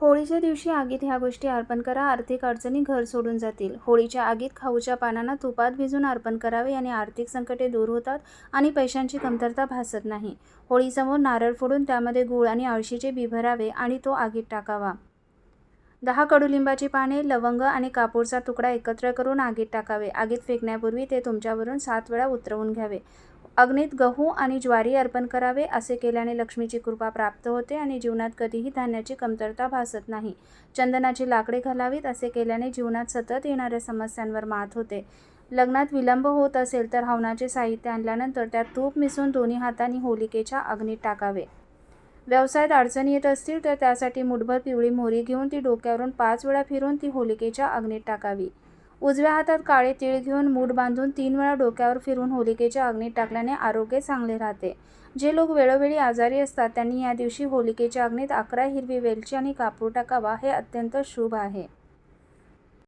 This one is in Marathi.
होळीच्या दिवशी आगीत ह्या गोष्टी अर्पण करा आर्थिक अडचणी घर सोडून जातील. होळीच्या आगीत खाऊच्या पानांना तुपात भिजून अर्पण करावे याने आर्थिक संकटे दूर होतात आणि पैशांची कमतरता भासत नाही. होळीसमोर नारळ फोडून त्यामध्ये गूळ आणि अळशीचे बी भरावे आणि तो आगीत टाकावा. दहा कडुलिंबाची पाने लवंग आणि कापूरचा तुकडा एकत्र करून आगीत टाकावे. आगीत फेकण्यापूर्वी ते तुमच्यावरून सात वेळा उतरवून घ्यावे. अग्नीत गहू आणि ज्वारी अर्पण करावे असे केल्याने लक्ष्मीची कृपा प्राप्त होते आणि जीवनात कधीही धान्याची कमतरता भासत नाही. चंदनाची लाकडे घालावीत असे केल्याने जीवनात सतत येणाऱ्या समस्यांवर मात होते. लग्नात विलंब होत असेल तर हवनाचे साहित्य आणल्यानंतर त्यात तूप मिसळून दोन्ही हातांनी होलिकेच्या अग्नीत टाकावे. व्यवसायात अडचणी येत असतील तर त्यासाठी मुठभर पिवळी मोहरी घेऊन ती डोक्यावरून पाच वेळा फिरून ती होलिकेच्या अग्नीत टाकावी. उजव्या हातात काळे तीळ घेऊन मूठ बांधून तीन वेळा डोक्यावर फिरून होलिकेच्या अग्नीत टाकल्याने आरोग्य चांगले राहते. जे लोक वेळोवेळी आजारी असतात त्यांनी या दिवशी होलिकेच्या अग्नीत अकरा हिरवी वेलची आणि कापूर टाकावा हे अत्यंत शुभ आहे.